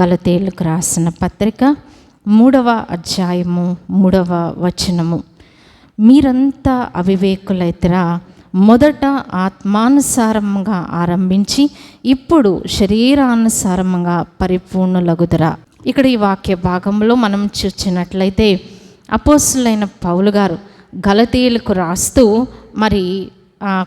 గలతేలుకు రాసిన పత్రిక మూడవ అధ్యాయము మూడవ వచనము. మీరంతా అవివేకులైతరా? మొదట ఆత్మానుసారంగా ఆరంభించి ఇప్పుడు శరీరానుసారంగా పరిపూర్ణులగుదరా. ఇక్కడ ఈ వాక్య భాగంలో మనం చూచినట్లయితే అపోసులైన పౌలు గారు గలతీయులకు రాస్తూ మరి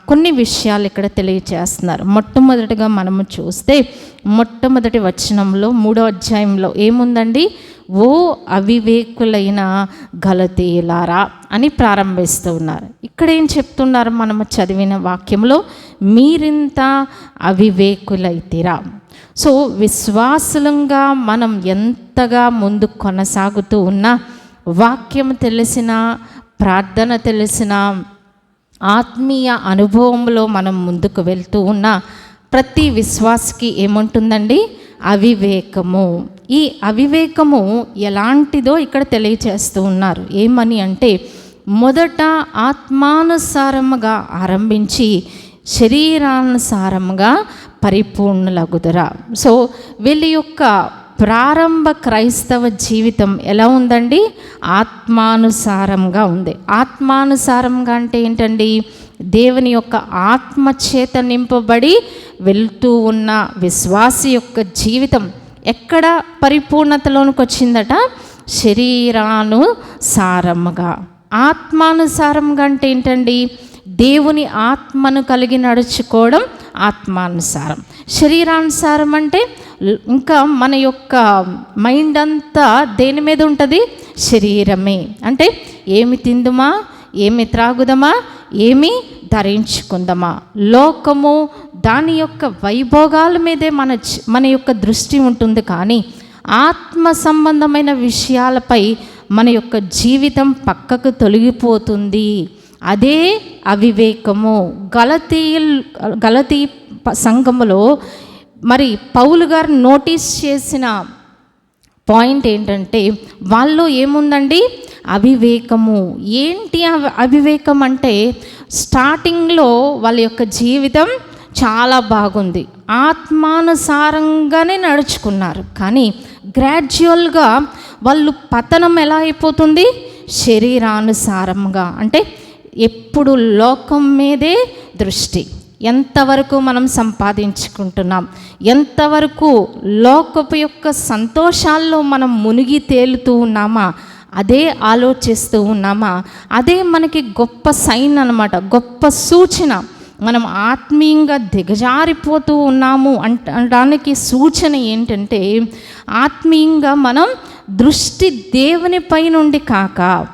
కొన్ని విషయాలు ఇక్కడ తెలియచేస్తున్నారు. మొట్టమొదటిగా మనము చూస్తే మొట్టమొదటి వచనంలో మూడో అధ్యాయంలో ఏముందండి? ఓ అవివేకులైన గలతీలారా అని ప్రారంభిస్తూ ఉన్నారు. ఇక్కడ ఏం చెప్తున్నారు మనము చదివిన వాక్యంలో? మీరింత అవివేకులైతిరా. సో విశ్వాసులంగా మనం ఎంతగా ముందు కొనసాగుతూ ఉన్నా వాక్యం తెలిసిన ప్రార్థన తెలిసిన ఆత్మీయ అనుభవంలో మనం ముందుకు వెళ్తూ ఉన్న ప్రతి విశ్వాసకి ఏముంటుందండి? అవివేకము. ఈ అవివేకము ఎలాంటిదో ఇక్కడ తెలియచేస్తూ ఉన్నారు. ఏమని అంటే మొదట ఆత్మానుసారముగా ఆరంభించి శరీరానుసారముగా పరిపూర్ణలగుదరా. సో వీళ్ళ యొక్క ప్రారంభ క్రైస్తవ జీవితం ఎలా ఉందండి? ఆత్మానుసారంగా ఉంది. ఆత్మానుసారంగా అంటే ఏంటండి? దేవుని యొక్క ఆత్మ చేత నింపబడి వెళ్తూ ఉన్న విశ్వాసి యొక్క జీవితం ఎక్కడ పరిపూర్ణతలోనికి వచ్చిందట? శరీరానుసారముగా ఆత్మానుసారంగా అంటే ఏంటండి? దేవుని ఆత్మను కలిగి నడుచుకోవడం ఆత్మానుసారం. శరీరానుసారం అంటే ఇంకా మన యొక్క మైండ్ అంతా దేని మీద ఉంటుంది? శరీరమే. అంటే ఏమి తిందుమా? ఏమి త్రాగుదమా? ఏమి ధరించుకుందామా? లోకము దాని యొక్క వైభోగాల మీదే మన మన యొక్క దృష్టి ఉంటుంది కానీ ఆత్మ సంబంధమైన విషయాలపై మన యొక్క జీవితం పక్కకు తొలగిపోతుంది. అదే అవివేకము. గలతీ గలతీ సంఘములో మరి పౌలు గారు నోటీస్ చేసిన పాయింట్ ఏంటంటే వాళ్ళు ఏముందండి? అవివేకము. ఏంటి అవి అవివేకం అంటే స్టార్టింగ్లో వాళ్ళ యొక్క జీవితం చాలా బాగుంది. ఆత్మానుసారంగానే నడుచుకున్నారు. కానీ గ్రాడ్యువల్గా వాళ్ళు పతనం ఎలా అయిపోతుంది? శరీరానుసారంగా. అంటే ఎప్పుడు లోకం మీదే దృష్టి. ఎంతవరకు మనం సంపాదించుకుంటున్నాం? ఎంతవరకు లోకపు యొక్క సంతోషాల్లో మనం మునిగి తేలుతూ ఉన్నామా? అదే ఆలోచిస్తూ ఉన్నామా? అదే మనకి గొప్ప సైన్ అన్నమాట గొప్ప సూచన. మనం ఆత్మీయంగా దిగజారిపోతూ ఉన్నాము అంట అనడానికి సూచన ఏంటంటే ఆత్మీయంగా మనం దృష్టి దేవునిపై నుండి కాక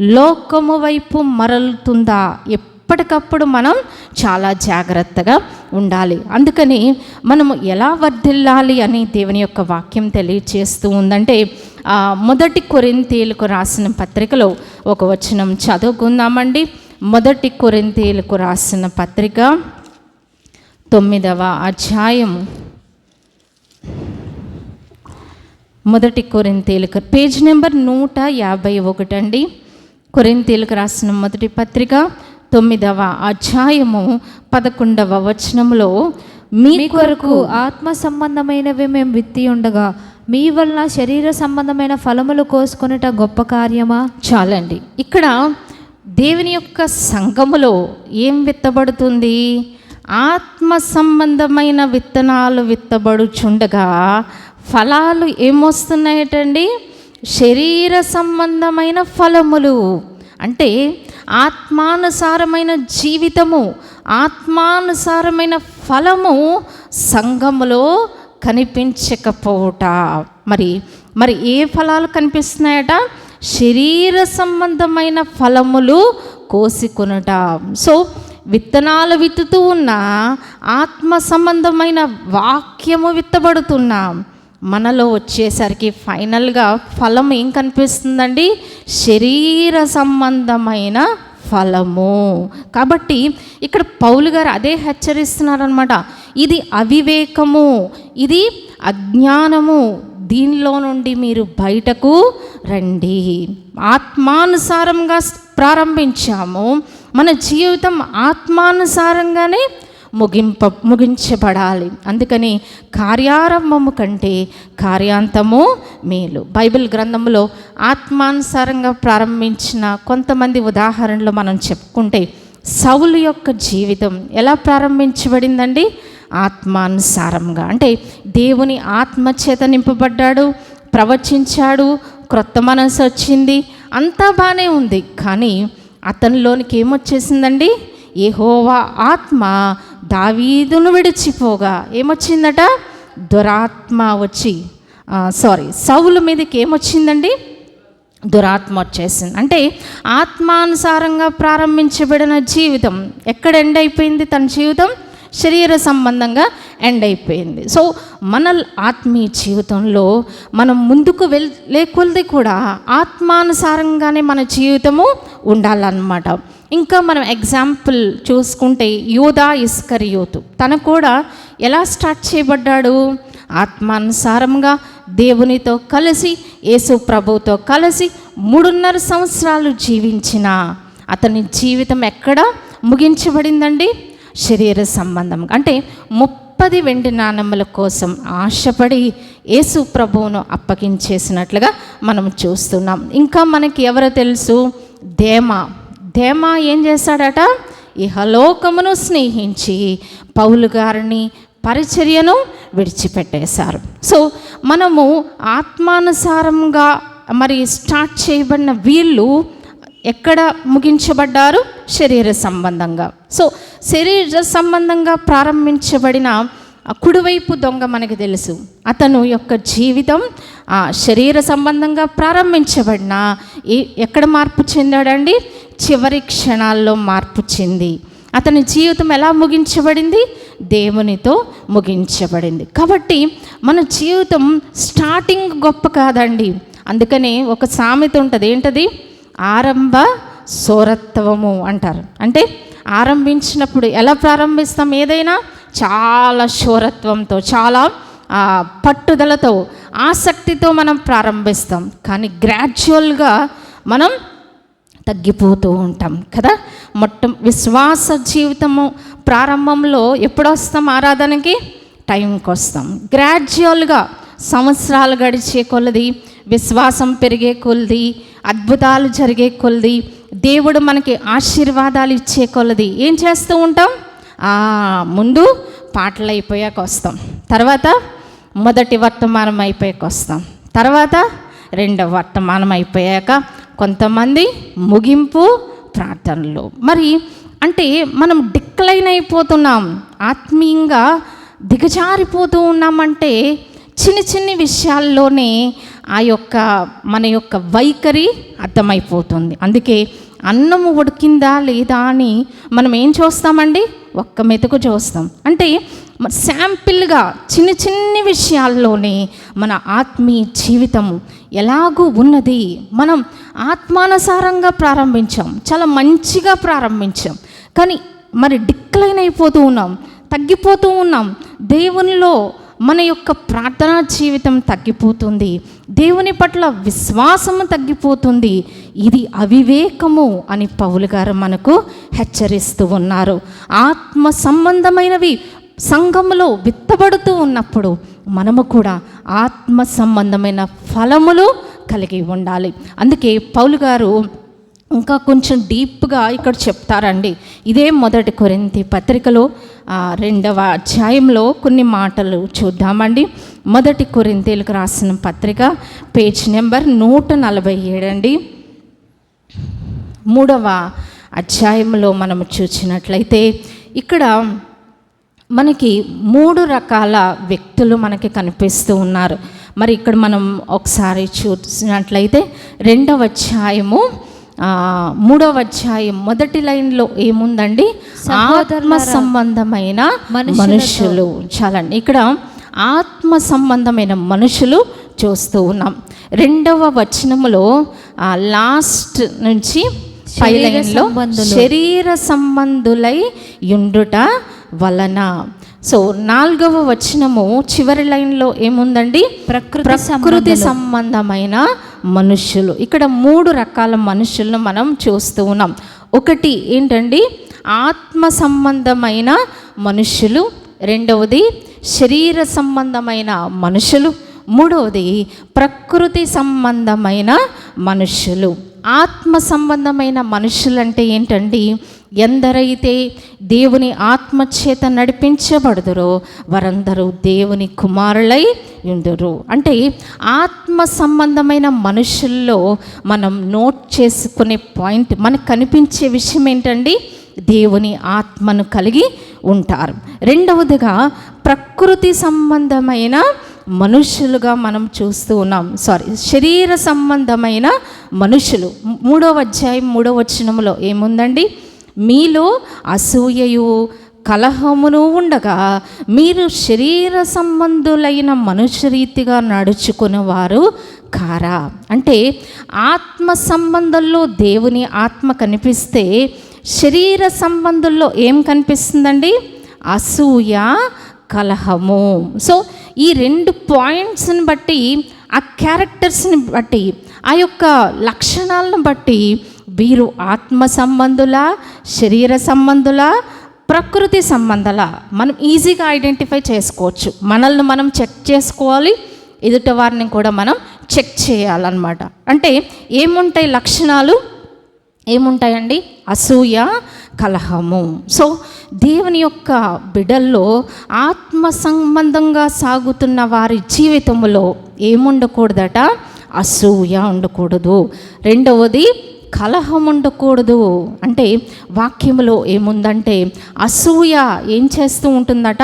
లోకము వైపు మరలుతుందా? ఎప్పటికప్పుడు మనం చాలా జాగ్రత్తగా ఉండాలి. అందుకని మనము ఎలా వర్ధిల్లాలి అని దేవుని యొక్క వాక్యం తెలియచేస్తూ ఉందంటే మొదటి కొరింతీలకు రాసిన పత్రికలో ఒక వచనం చదువుకుందామండి. మొదటి కొరింతీలకు రాసిన పత్రిక తొమ్మిదవ అధ్యాయం. మొదటి కొరింతీలకు పేజ్ నెంబర్ నూట యాభై ఒకటి అండి కొరింతీలకు రాసిన మొదటి పత్రిక తొమ్మిదవ అధ్యాయము పదకొండవ వచనంలో మీ కొరకు ఆత్మ సంబంధమైనవి మేము విత్తి ఉండగా మీ వలన శరీర సంబంధమైన ఫలములు కోసుకొనుట గొప్ప కార్యమా? చాలండి. ఇక్కడ దేవుని యొక్క సంఘములో ఏం విత్తబడుతుంది? ఆత్మ సంబంధమైన విత్తనాలు విత్తబడుచుండగా ఫలాలు ఏమొస్తున్నాయటండి? శరీర సంబంధమైన ఫలములు. అంటే ఆత్మానుసారమైన జీవితము ఆత్మానుసారమైన ఫలము సంఘములో కనిపించకపోవట. మరి మరి ఏ ఫలాలు కనిపిస్తున్నాయట? శరీర సంబంధమైన ఫలములు కోసుకొనుట. సో విత్తనాలు విత్తుతూ ఉన్న ఆత్మ సంబంధమైన వాక్యము విత్తబడుతున్నా మనలో వచ్చేసరికి ఫైనల్గా ఫలం ఏం కనిపిస్తుందండి? శరీర సంబంధమైన ఫలము. కాబట్టి ఇక్కడ పౌలు గారు అదే హెచ్చరిస్తున్నారనమాట ఇది అవివేకము ఇది అజ్ఞానము. దీనిలో నుండి మీరు బయటకు రండి. ఆత్మానుసారంగా ప్రారంభించాము. మన జీవితం ఆత్మానుసారంగానే ముగింప ముగించబడాలి. అందుకని కార్యారంభము కంటే కార్యాంతము మేలు. బైబిల్ గ్రంథంలో ఆత్మానుసారంగా ప్రారంభించిన కొంతమంది ఉదాహరణలు మనం చెప్పుకుంటే సౌలు యొక్క జీవితం ఎలా ప్రారంభించబడిందండి? ఆత్మానుసారంగా. అంటే దేవుని ఆత్మచేత నింపబడ్డాడు ప్రవచించాడు క్రొత్త మనసు వచ్చింది అంతా బాగానే ఉంది. కానీ అతనిలోనికి ఏమొచ్చేసిందండి? ఏహోవా ఆత్మ దావీదును విడిచిపోగా ఏమొచ్చిందట? దురాత్మ వచ్చి సారీ సౌలు మీదకి ఏమొచ్చిందండి? దురాత్మ వచ్చేసింది. అంటే ఆత్మానుసారంగా ప్రారంభించబడిన జీవితం ఎక్కడ ఎండ్ అయిపోయింది? తన జీవితం శరీర సంబంధంగా ఎండ్ అయిపోయింది. సో మన ఆత్మీయ జీవితంలో మనం ముందుకు వెల్ లేకొలది కూడా ఆత్మానుసారంగానే మన జీవితము ఉండాలన్నమాట. ఇంకా మనం ఎగ్జాంపుల్ చూసుకుంటే యోధా ఇస్కరియోతు. తను కూడా ఎలా స్టార్ట్ చేయబడ్డాడు? ఆత్మానుసారంగా దేవునితో కలిసి యేసు ప్రభుతో కలిసి మూడున్నర సంవత్సరాలు జీవించిన. అతని జీవితం ఎక్కడ ముగించబడిందండి? శరీర సంబంధం. అంటే ముప్పది వెండి నాణముల కోసం ఆశపడి యేసు ప్రభువును అప్పగించేసినట్లుగా మనం చూస్తున్నాం. ఇంకా మనకి ఎవరో తెలుసు? దేమ. దేమా ఏం చేశాడట ఇహలోకమును స్నేహించి పౌలు గారిని పరిచర్యను విడిచిపెట్టేశారు. సో మనము ఆత్మానుసారంగా మరి స్టార్ట్ చేయబడిన వీళ్ళు ఎక్కడ ముగించబడ్డారు? శరీర సంబంధంగా. సో శరీర సంబంధంగా ప్రారంభించబడిన కుడివైపు దొంగ మనకి తెలుసు. అతను యొక్క జీవితం ఆ శరీర సంబంధంగా ప్రారంభించబడిన ఏ- ఎక్కడ మార్పు చెందాడండి? చివరి క్షణాల్లో మార్పు చెంది. అతని జీవితం ఎలా ముగించబడింది? దేవునితో ముగించబడింది. కాబట్టి మన జీవితం స్టార్టింగ్ గొప్ప కాదండి. అందుకనే ఒక సామెత ఉంటుంది. ఏంటది? ఆరంభ సోరత్వము అంటారు. అంటే ఆరంభించినప్పుడు ఎలా ప్రారంభిస్తాం? ఏదైనా చాలా శోరత్వంతో చాలా ఆ, పట్టుదలతో ఆసక్తితో మనం ప్రారంభిస్తాం. కానీ గ్రాడ్యువల్గా మనం తగ్గిపోతూ ఉంటాం కదా? మొట్ట విశ్వాస జీవితము ప్రారంభంలో ఎప్పుడు వస్తాం ఆరాధనకి? టైంకి వస్తాం గ్రాడ్యువల్గా సంవత్సరాలు గడిచే కొలది విశ్వాసం పెరిగే కొలది అద్భుతాలు జరిగే కొలది దేవుడు మనకి ఆశీర్వాదాలు ఇచ్చే కొలది ఏం చేస్తూ ఉంటాం? ముందు పాటలు అయిపోయాక వస్తాం తర్వాత మొదటి వర్తమానం అయిపోయాక వస్తాం తర్వాత రెండవ వర్తమానం అయిపోయాక కొంతమంది ముగింపు ప్రార్థనలు. మరి అంటే మనం డిక్లైన్ అయిపోతున్నాం ఆత్మీయంగా దిగజారిపోతూ ఉన్నామంటే చిన్న చిన్ని విషయాల్లోనే ఆ యొక్క మన యొక్క వైఖరి అర్థమైపోతుంది. అందుకే అన్నం ఉడికిందా లేదా అని మనం ఏం చూస్తామండి? ఒక్క మెతుకు చూస్తాం. అంటే శాంపిల్గా చిన్న చిన్ని విషయాల్లోనే మన ఆత్మీయ జీవితం ఎలాగూ ఉన్నది? మనం ఆత్మానుసారంగా ప్రారంభించాం చాలా మంచిగా ప్రారంభించాం. కానీ మరి డిక్లైన్ అయిపోతూ ఉన్నాం తగ్గిపోతూ ఉన్నాం. దేవునిలో మన యొక్క ప్రార్థనా జీవితం తగ్గిపోతుంది. దేవుని పట్ల విశ్వాసము తగ్గిపోతుంది. ఇది అవివేకము అని పౌలు గారు మనకు హెచ్చరిస్తూ ఉన్నారు. ఆత్మ సంబంధమైనవి సంఘములో విత్తబడుతూ ఉన్నప్పుడు మనము కూడా ఆత్మ సంబంధమైన ఫలములు కలిగి ఉండాలి. అందుకే పౌలు గారు ఇంకా కొంచెం డీప్గా ఇక్కడ చెప్తారండి. ఇదే మొదటి కొరింతి పత్రికలో రెండవ అధ్యాయంలో కొన్ని మాటలు చూద్దామండి. మొదటి కొరింతీలకు రాసిన పత్రిక పేజ్ నెంబర్ నూట నలభై ఏడండి. మూడవ అధ్యాయంలో మనము చూసినట్లయితే ఇక్కడ మనకి మూడు రకాల వ్యక్తులు మనకి కనిపిస్తూ ఉన్నారు మరి ఇక్కడ మనం ఒకసారి చూసినట్లయితే రెండవ అధ్యాయము మూడవ అధ్యాయం మొదటి లైన్లో ఏముందండి ఆత్మ సంబంధమైన. మనుషులు చాలండి ఇక్కడ ఆత్మ సంబంధమైన మనుషులు చూస్తూ ఉన్నాం రెండవ వచనములో లాస్ట్ నుంచి పై లైన్లో సంబంధులు. శరీర సంబంధులై యుండుట వలన. సో నాలుగవ వచనము చివరి లైన్లో ఏముందండి? ప్రకృతి ప్రకృతి సంబంధమైన మనుషులు. ఇక్కడ మూడు రకాల మనుషులను మనం చూస్తూ ఉన్నాం. ఒకటి ఏంటండి? ఆత్మ సంబంధమైన మనుషులు. రెండవది శరీర సంబంధమైన మనుషులు. మూడవది ప్రకృతి సంబంధమైన మనుషులు. ఆత్మ సంబంధమైన మనుషులు అంటే ఏంటండి? ఎందరైతే దేవుని ఆత్మచేత నడిపించబడుదురో వారందరూ దేవుని కుమారులై ఉందరు. అంటే ఆత్మ సంబంధమైన మనుషుల్లో మనం నోట్ చేసుకునే పాయింట్ మనకు కనిపించే విషయం ఏంటండి? దేవుని ఆత్మను కలిగి ఉంటారు. రెండవదిగా ప్రకృతి సంబంధమైన మనుషులుగా మనం చూస్తూ ఉన్నాం. సారీ శరీర సంబంధమైన మనుషులు. మూడవ అధ్యాయం మూడవ వచనంలో ఏముందండి? మీలో అసూయయు కలహమును ఉండగా మీరు శరీర సంబంధులైన మనుషరీతిగా నడుచుకునేవారు కారా? అంటే ఆత్మ సంబంధంలో దేవుని ఆత్మ కనిపిస్తే శరీర సంబంధంలో ఏం కనిపిస్తుందండి? అసూయ కలహము. సో ఈ రెండు పాయింట్స్ని బట్టి ఆ క్యారెక్టర్స్ని బట్టి ఆ యొక్క లక్షణాలను బట్టి వీరు ఆత్మ సంబంధుల శరీర సంబంధుల ప్రకృతి సంబంధాల. మనం ఈజీగా ఐడెంటిఫై చేసుకోవచ్చు. మనల్ని మనం చెక్ చేసుకోవాలి. ఎదుటి వారిని కూడా మనం చెక్ చేయాలన్నమాట. అంటే ఏముంటాయి లక్షణాలు? ఏముంటాయండి? అసూయ కలహము. సో దేవుని యొక్క బిడల్లో ఆత్మ సంబంధంగా సాగుతున్న వారి జీవితంలో ఏముండకూడదట? అసూయ ఉండకూడదు. రెండవది కలహం ఉండకూడదు అంటే వాక్యంలో ఏముందంటే అసూయ ఏం చేస్తూ ఉంటుందట?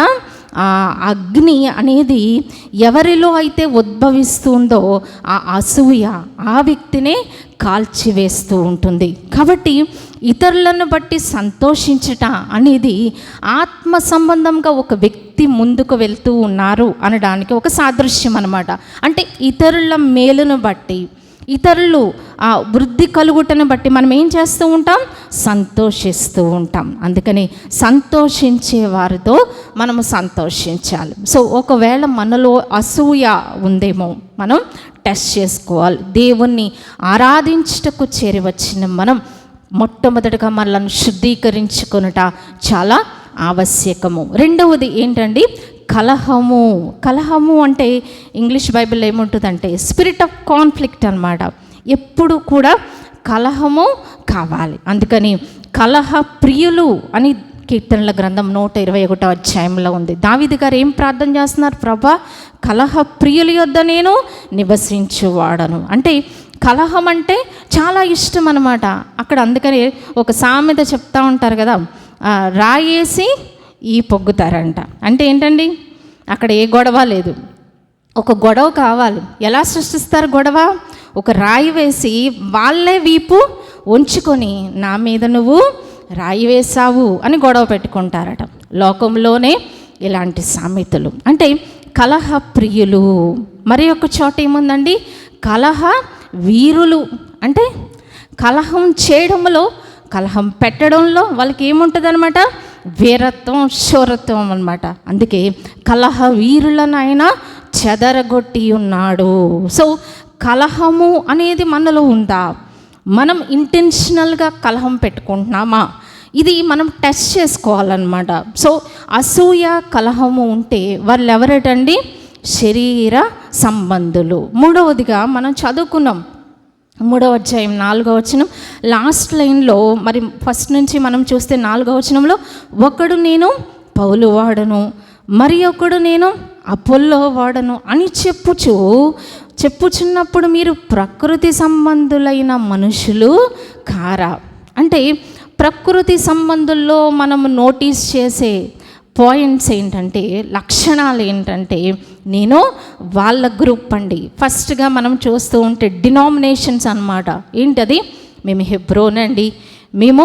ఆ అగ్ని అనేది ఎవరిలో అయితే ఉద్భవిస్తుందో ఆ అసూయ ఆ వ్యక్తినే కాల్చివేస్తూ ఉంటుంది. కాబట్టి ఇతరులను బట్టి సంతోషించట అనేది ఆత్మ సంబంధంగా ఒక వ్యక్తి ముందుకు వెళ్తూ ఉన్నారు అనడానికి ఒక సాదృశ్యం అనమాట అంటే ఇతరుల మేలును బట్టి ఇతరులు ఆ వృద్ధి కలుగుటను బట్టి మనం ఏం చేస్తూ ఉంటాం? సంతోషిస్తూ ఉంటాం. అందుకని సంతోషించే వారితో మనము సంతోషించాలి. సో ఒకవేళ మనలో అసూయ ఉందేమో మనం టెస్ట్ చేసుకోవాలి. దేవుణ్ణి ఆరాధించుటకు చేరి వచ్చిన మనం మొట్టమొదటిగా మనల్ని శుద్ధీకరించుకొనుట చాలా ఆవశ్యకము. రెండవది ఏంటండి? కలహము కలహము అంటే ఇంగ్లీష్ బైబిల్ ఏముంటుందంటే స్పిరిట్ ఆఫ్ కాన్ఫ్లిక్ట్ అన్నమాట. ఎప్పుడు కూడా కలహము కావాలి. అందుకని కలహ ప్రియులు అని కీర్తనల గ్రంథం నూట ఇరవై ఒకటో అధ్యాయంలో ఉంది. దావిది గారు ఏం ప్రార్థన చేస్తున్నారు? ప్రభా కలహ ప్రియుల యొద్ద నేను నివసించువాడను. అంటే కలహం అంటే చాలా ఇష్టం అనమాట అక్కడ అందుకని ఒక సామెత చెప్తా ఉంటారు కదా రాయేసి ఈ పొగ్గుతారంట. అంటే ఏంటండి? అక్కడ ఏ గొడవ లేదు. ఒక గొడవ కావాలి. ఎలా సృష్టిస్తారు గొడవ? ఒక రాయి వేసి వాళ్ళే వీపు ఉంచుకొని నా మీద నువ్వు రాయి వేసావు అని గొడవ పెట్టుకుంటారట. లోకంలోనే ఇలాంటి సామెతలు. అంటే కలహ ప్రియులు. మరి ఒక చోట ఏముందండి? కలహ వీరులు. అంటే కలహం చేయడంలో కలహం పెట్టడంలో వాళ్ళకి ఏముంటుంది అనమాట వీరత్వం శూరత్వం అనమాట అందుకే కలహ వీరులను ఆయన చెదరగొట్టి ఉన్నాడు సో కలహము అనేది మనలో ఉందా? మనం ఇంటెన్షనల్గా కలహం పెట్టుకుంటున్నామా? ఇది మనం టెస్ట్ చేసుకోవాలన్నమాట. సో అసూయ కలహము ఉంటే వాళ్ళు ఎవరటండి శరీర సంబంధులు. మూడవదిగా మనం చదువుకున్నాం. మూడవ అధ్యాయం నాలుగవ వచనం. లాస్ట్ లైన్లో మరి ఫస్ట్ నుంచి మనం చూస్తే నాలుగవ వచనంలో ఒకడు నేను పౌలు వాడను మరి ఒకడు నేను అపోల్లో వాడను అని చెప్పుచు చెప్పుచున్నప్పుడు మీరు ప్రకృతి సంబంధులైన మనుషులు కారా? అంటే ప్రకృతి సంబంధుల్లో మనము నోటీస్ చేసే పాయింట్స్ ఏంటంటే లక్షణాలు ఏంటంటే నేను వాళ్ళ గ్రూప్ అండి. ఫస్ట్గా మనం చూస్తూ ఉంటే డినామినేషన్స్ అన్నమాట. ఏంటది? మేము హెబ్రోన్ అండి. మేము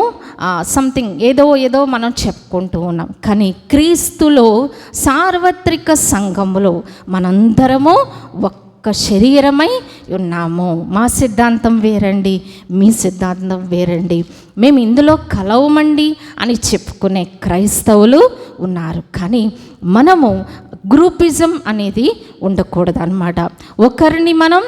సంథింగ్ ఏదో ఏదో మనం చెప్పుకుంటూ ఉన్నాం. కానీ క్రీస్తులో సార్వత్రిక సంఘములో మనందరము ఒక్క శరీరమై ఉన్నాము. మా సిద్ధాంతం వేరండి మీ సిద్ధాంతం వేరండి. మేము ఇందులో కలవమండి అని చెప్పుకునే క్రైస్తవులు ఉన్నారు. కానీ మనము గ్రూపిజం అనేది ఉండకూడదు అనమాట ఒకరిని మనం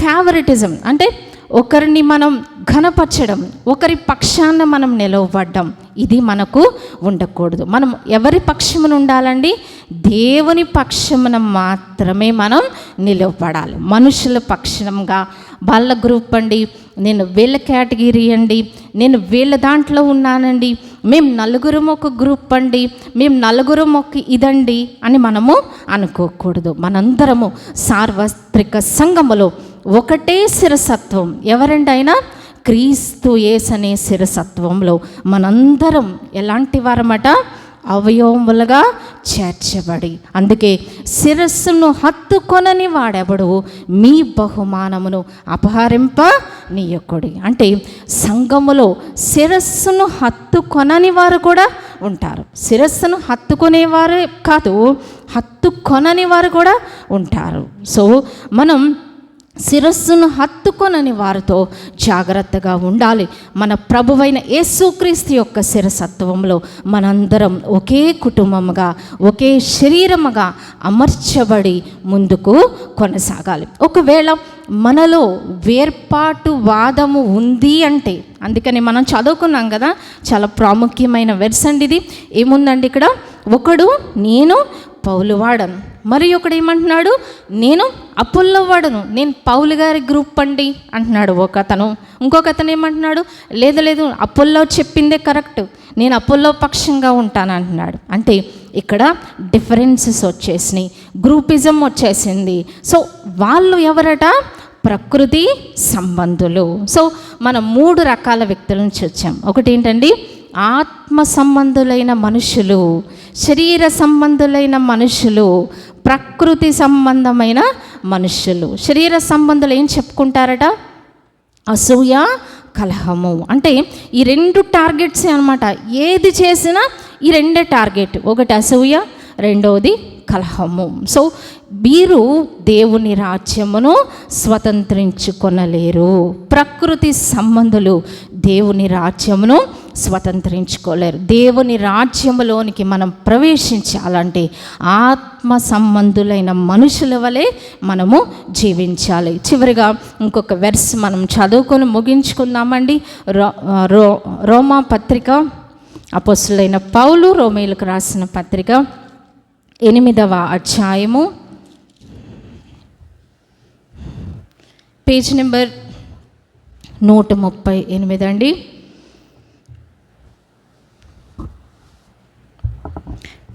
ఫేవరెటిజం అంటే ఒకరిని మనం ఘనపరచడం ఒకరి పక్షాన మనం నిలవబడ్డం ఇది మనకు ఉండకూడదు. మనం ఎవరి పక్షమున ఉండాలండి? దేవుని పక్షమున మాత్రమే మనం నిలవబడాలి. మనుషుల పక్షంగా వాళ్ళ గ్రూప్ అండి నేను వీళ్ళ కేటగిరీ అండి నేను వీళ్ళ దాంట్లో ఉన్నానండి మేము నలుగురం ఒక గ్రూప్ అండి మేము నలుగురం ఒక ఇదండి అని మనము అనుకోకూడదు. మనందరము సార్వత్రిక సంఘములో ఒకటే శిరసత్వం ఎవరండి అయినా క్రీస్తు ఏసనే శిరసత్వంలో మనందరం ఎలాంటి వారమట? అవయవములుగా చేర్చబడి. అందుకే శిరస్సును హత్తుకొనని వాడెవడు? మీ బహుమానమును అపహరింప నీయకుడి అంటే సంఘములో శిరస్సును హత్తుకొనని వారు కూడా ఉంటారు. శిరస్సును హత్తుకునేవారే కాదు హత్తుకొనని వారు కూడా ఉంటారు. సో మనం శిరస్సును హత్తుకొనని వారితో జాగ్రత్తగా ఉండాలి. మన ప్రభువైన యేసుక్రీస్తు యొక్క శిరసత్వంలో మనందరం ఒకే కుటుంబముగా ఒకే శరీరముగా అమర్చబడి ముందుకు కొనసాగాలి. ఒకవేళ మనలో వేర్పాటు వాదము ఉంది అంటే అందుకని మనం చదువుకున్నాం కదా చాలా ప్రాముఖ్యమైన వెర్స్ అండి ఇది. ఏముందండి ఇక్కడ? ఒకడు నేను పౌలువాడను మరి ఒకడు ఏమంటున్నాడు నేను అప్పుల్లో వాడను నేను పౌలు గారి గ్రూప్ అండి అంటున్నాడు ఒక అతను ఇంకొక అతను ఏమంటున్నాడు లేదు లేదు అప్పుల్లో చెప్పిందే కరెక్ట్ నేను అప్పుల్లో పక్షంగా ఉంటాను అంటున్నాడు. అంటే ఇక్కడ డిఫరెన్సెస్ వచ్చేసినాయి గ్రూపిజం వచ్చేసింది. సో వాళ్ళు ఎవరట? ప్రకృతి సంబంధులు. సో మనం మూడు రకాల వ్యక్తులను చూచాం. ఒకటి ఏంటండి ఆత్మ సంబంధులైన మనుషులు శరీర సంబంధులైన మనుషులు ప్రకృతి సంబంధమైన మనుషులు. శరీర సంబంధులు ఏం చెప్పుకుంటారట? అసూయ కలహము. అంటే ఈ రెండు టార్గెట్సే అనమాట ఏది చేసినా ఈ రెండే టార్గెట్. ఒకటి అసూయ రెండవది కలహము. సో వీరు దేవుని రాజ్యమును స్వతంత్రించుకొనలేరు. ప్రకృతి సంబంధులు దేవుని రాజ్యమును స్వతంత్రించుకోలేరు. దేవుని రాజ్యములోనికి మనం ప్రవేశించాలంటే ఆత్మ సంబంధులైన మనుషుల వలె మనము జీవించాలి. చివరిగా ఇంకొక వెర్స్ మనం చదువుకొని ముగించుకుందామండి. రో రో రోమా పత్రిక అపోసులైన పౌలు రోమేలకు రాసిన పత్రిక ఎనిమిదవ అధ్యాయము. పేజ్ నెంబర్ నూట ముప్పై ఎనిమిది అండి.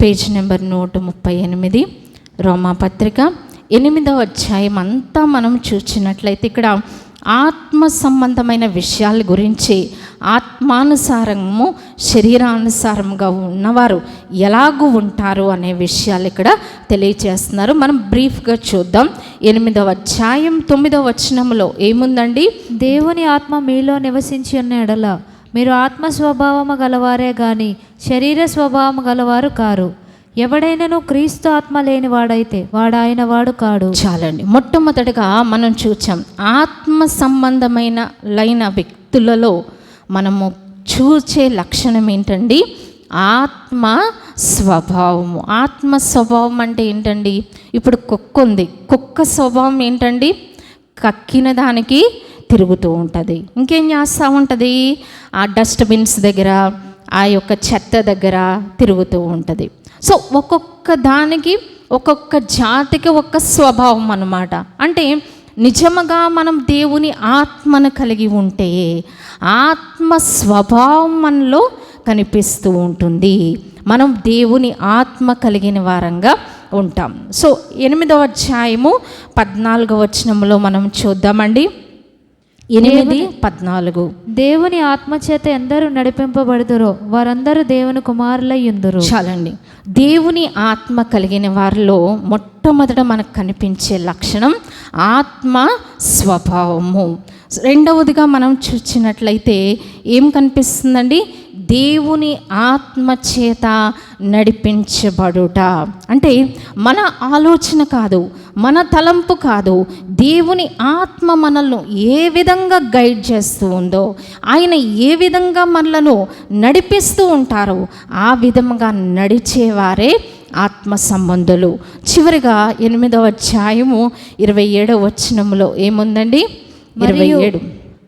పేజ్ నెంబర్ నూట ముప్పై ఎనిమిది రోమాపత్రిక ఎనిమిదవ అధ్యాయం అంతా మనం చూసినట్లయితే ఇక్కడ ఆత్మ సంబంధమైన విషయాల గురించి ఆత్మానుసారము శరీరానుసారంగా ఉన్నవారు ఎలాగూ ఉంటారు అనే విషయాలు ఇక్కడ తెలియచేస్తున్నారు. మనం బ్రీఫ్గా చూద్దాం. ఎనిమిదవ అధ్యాయం తొమ్మిదవ వచనంలో ఏముందండి? దేవుని ఆత్మ మీలో నివసించి ఉన్న ఎడల మీరు ఆత్మ స్వభావము గలవారే గాని శరీర స్వభావము గలవారు కారు. ఎవడైనాను క్రీస్తు ఆత్మ లేనివాడైతే వాడాయన వాడు కాడు. చాలండి. మొట్టమొదటిగా మనం చూచాం ఆత్మ సంబంధమైన లైన వ్యక్తులలో మనము చూచే లక్షణం ఏంటండి? ఆత్మ స్వభావము. ఆత్మ స్వభావం అంటే ఏంటండి? ఇప్పుడు కుక్క ఉంది. కుక్క స్వభావం ఏంటండి? కక్కిన దానికి తిరుగుతూ ఉంటుంది. ఇంకేం చేస్తూ ఉంటుంది? ఆ డస్ట్బిన్స్ దగ్గర ఆ యొక్క చెత్త దగ్గర తిరుగుతూ ఉంటుంది. సో ఒక్కొక్క దానికి ఒక్కొక్క జాతికి ఒక్క స్వభావం అన్నమాట. అంటే నిజముగా మనం దేవుని ఆత్మను కలిగి ఉంటే ఆత్మ స్వభావం మనలో కనిపిస్తూ ఉంటుంది. మనం దేవుని ఆత్మ కలిగిన వారంగా ఉంటాం. సో ఎనిమిదవ అధ్యాయము పద్నాలుగవ వచనంలో మనం చూద్దామండి. ఎనిమిది పద్నాలుగు. దేవుని ఆత్మ చేత ఎందరూ నడిపింపబడుదురో వారందరూ దేవుని కుమారులై ఉందురు. చాలండి. దేవుని ఆత్మ కలిగిన వారిలో మొట్టమొదట మనకు కనిపించే లక్షణం ఆత్మ స్వభావము. రెండవదిగా మనం చూసినట్లయితే ఏం కనిపిస్తుందండి? దేవుని ఆత్మచేత నడిపించబడుట. అంటే మన ఆలోచన కాదు మన తలంపు కాదు దేవుని ఆత్మ మనల్ని ఏ విధంగా గైడ్ చేస్తూ ఉందో ఆయన ఏ విధంగా మనలను నడిపిస్తూ ఉంటారో ఆ విధంగా నడిచేవారే ఆత్మ సంబంధులు. చివరిగా ఎనిమిదవ అధ్యాయము ఇరవై ఏడవ వచనంలో ఏముందండి? మరియు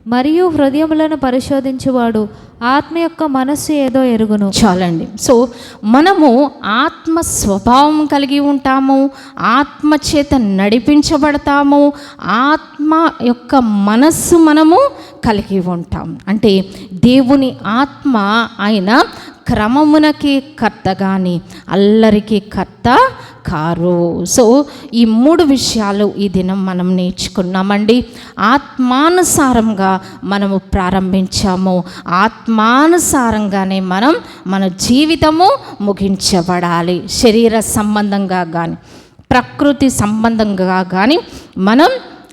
మరియు హృదయములను పరిశోధించువాడు. ఆత్మ యొక్క మనస్సు ఏదో ఎరుగును. చాలండి. సో మనము ఆత్మ స్వభావం కలిగి ఉంటాము. ఆత్మ చేత నడిపించబడతాము. ఆత్మ యొక్క మనస్సు మనము కలిగి ఉంటాం. అంటే దేవుని ఆత్మ ఆయన క్రమమునకి కర్త కానీ అల్లరికి కర్త కారు. సో ఈ మూడు విషయాలు ఈ దినం మనం నేర్చుకున్నామండి. ఆత్మానుసారంగా మనము ప్రారంభించాము. ఆత్మానుసారంగానే మనం మన జీవితము ముగించబడాలి. శరీర సంబంధంగా కానీ ప్రకృతి సంబంధంగా కానీ మనం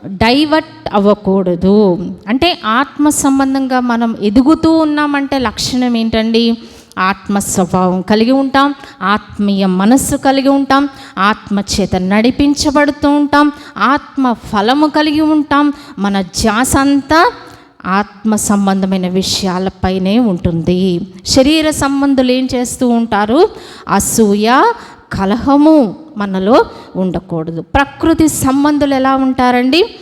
డైవర్ట్ అవ్వకూడదు. అంటే ఆత్మ సంబంధంగా మనం ఎదుగుతూ ఉన్నామంటే లక్షణం ఏంటండి? ఆత్మ స్వభావం కలిగి ఉంటాం ఆత్మీయ మనస్సు కలిగి ఉంటాం ఆత్మ చేత నడిపించబడుతూ ఉంటాం ఆత్మ ఫలము కలిగి ఉంటాం. మన ధ్యాస అంతా ఆత్మ సంబంధమైన విషయాలపైనే ఉంటుంది. శరీర సంబంధులు ఏం చేస్తూ ఉంటారు? అసూయ కలహము మనలో ఉండకూడదు. ప్రకృతి సంబంధులు ఎలా ఉంటారండి?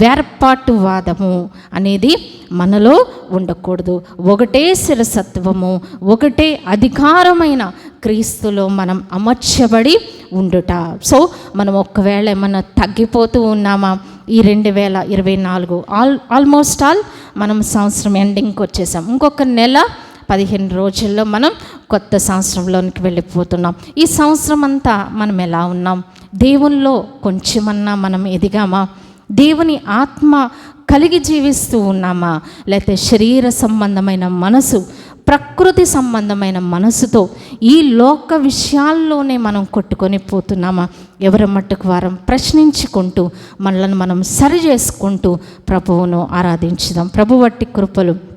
వేర్పాటువాదము అనేది మనలో ఉండకూడదు. ఒకటే శిరసత్వము ఒకటే అధికారమైన క్రీస్తులో మనం అమర్చబడి ఉండుట. సో మనం ఒకవేళ ఏమన్నా తగ్గిపోతూ ఉన్నామా? ఈ రెండు వేల ఇరవై నాలుగు ఆల్ ఆల్మోస్ట్ ఆల్ మనం సంవత్సరం ఎండింగ్కి వచ్చేసాం. ఇంకొక నెల పదిహేను రోజుల్లో మనం కొత్త సంవత్సరంలోనికి వెళ్ళిపోతున్నాం. ఈ సంవత్సరం అంతా మనం ఎలా ఉన్నాం? దేవుల్లో కొంచెమన్నా మనం ఎదిగామా? దేవుని ఆత్మ కలిగి జీవిస్తూ ఉన్నామా? లేకపోతే శరీర సంబంధమైన మనసు ప్రకృతి సంబంధమైన మనసుతో ఈ లోక విషయాల్లోనే మనం కొట్టుకొని పోతున్నామా? ఎవరి మట్టుకు వారం ప్రశ్నించుకుంటూ మనల్ని మనం సరి చేసుకుంటూ ప్రభువును ఆరాధించుదాం. ప్రభు వట్టి కృపలు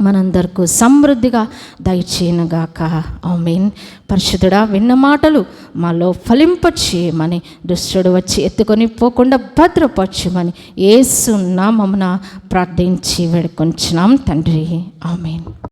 మనందరకు సమృద్ధిగా దయచేయనుగాక. ఆమెన్. పరిశుద్ధుడా విన్న మాటలు మాలో ఫలింపచేయమని దుష్టుడు వచ్చి ఎత్తుకొని పోకుండా భద్రపరచమని మమ్మన ప్రార్థించి వేడుకొంచున్నాం తండ్రి. ఆమెన్.